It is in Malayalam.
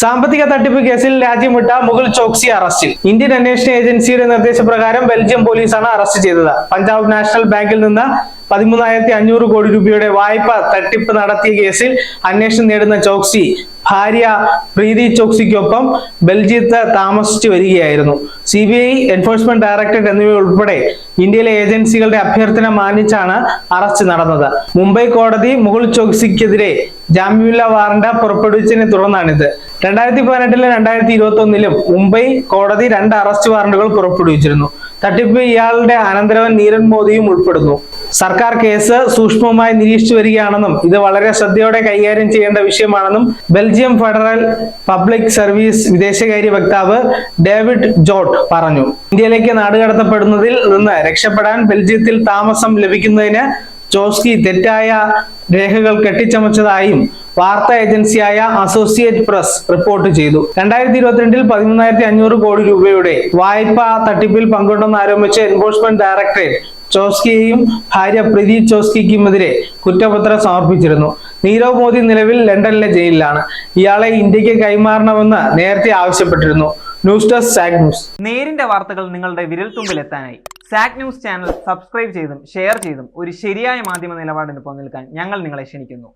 സാമ്പത്തിക തട്ടിപ്പ് കേസിൽ രാജ്യം വിട്ട മുകുൾ ചോക്സി അറസ്റ്റിൽ. ഇന്ത്യൻ അന്വേഷണ ഏജൻസിയുടെ നിർദ്ദേശപ്രകാരം ബെൽജിയം പോലീസാണ് അറസ്റ്റ് ചെയ്തത്. പഞ്ചാബ് നാഷണൽ ബാങ്കിൽ നിന്ന് പതിമൂന്നായിരത്തി അഞ്ഞൂറ് കോടി രൂപയുടെ വായ്പ തട്ടിപ്പ് നടത്തിയ കേസിൽ അന്വേഷണം നേടുന്ന ചോക്സി ഭാര്യ പ്രീതി ചോക്സിക്കൊപ്പം ബെൽജിയത്ത് താമസിച്ചു വരികയായിരുന്നു. C B I enforcement directorate എന്നിവ ഉൾപ്പെടെ ഇന്ത്യയിലെ ഏജൻസികളുടെ അഭ്യർത്ഥന മാനിച്ചാണ് അറസ്റ്റ് നടന്നത്. മുംബൈ കോടതി മുകുൾ ചോക്സിക്കെതിരെ ജാമ്യമില്ലാ വാറണ്ട് പുറപ്പെടുവിച്ചതിനെ തുടർന്നാണിത്. രണ്ടായിരത്തി പതിനെട്ടിലും രണ്ടായിരത്തി ഇരുപത്തി ഒന്നിലും മുംബൈ കോടതി രണ്ട് അറസ്റ്റ് വാറണ്ടുകൾ പുറപ്പെടുവിച്ചിരുന്നു. തട്ടിപ്പ് ഇയാളുടെ അനന്തരവൻ നീരൻ മോദിയും ഉൾപ്പെടുന്നു. സർക്കാർ കേസ് സൂക്ഷ്മമായി നിരീക്ഷിച്ചു വരികയാണെന്നും ഇത് വളരെ ശ്രദ്ധയോടെ കൈകാര്യം ചെയ്യേണ്ട വിഷയമാണെന്നും ബെൽജിയം ഫെഡറൽ പബ്ലിക് സർവീസ് വിദേശകാര്യ വക്താവ് ഡേവിഡ് ജോട്ട് പറഞ്ഞു. ഇന്ത്യയിലേക്ക് നാടുകടത്തപ്പെടുന്നതിൽ നിന്ന് രക്ഷപ്പെടാൻ ബെൽജിയത്തിൽ താമസം ലഭിക്കുന്നതിന് ചോസ്കി തെറ്റായ രേഖകൾ കെട്ടിച്ചമച്ചതായും വാർത്താ ഏജൻസിയായ അസോസിയേറ്റ് പ്രസ് റിപ്പോർട്ട് ചെയ്തു. രണ്ടായിരത്തി ഇരുപത്തിരണ്ടിൽ പതിമൂന്നായിരത്തി അഞ്ഞൂറ് കോടി രൂപയുടെ വായ്പാ തട്ടിപ്പിൽ പങ്കുണ്ടെന്ന് ആരോപിച്ച് എൻഫോഴ്സ്മെന്റ് ഡയറക്ടറേറ്റ് ചോസ്കിയെയും ഭാര്യ പ്രീതി ചോസ്കിക്കുമെതിരെ കുറ്റപത്രം സമർപ്പിച്ചിരുന്നു. നീരവ് മോദി നിലവിൽ ലണ്ടനിലെ ജയിലിലാണ്. ഇയാളെ ഇന്ത്യയ്ക്ക് കൈമാറണമെന്ന് നേരത്തെ ആവശ്യപ്പെട്ടിരുന്നു. ന്യൂസ് ഡെസ്ക് സാഗ് ന്യൂസ്. നേരിന്റെ വാർത്തകൾ നിങ്ങളുടെ വിരൽത്തുമ്പിൽ എത്താനായി. സാക് ന്യൂസ് ചാനൽ സബ്സ്ക്രൈബ് ചെയ്തും ഷെയർ ചെയ്തും ഒരു ശരിയായ മാധ്യമ നിലപാടിന് പോകാൻ ഞങ്ങൾ നിങ്ങളെ ക്ഷണിക്കുന്നു.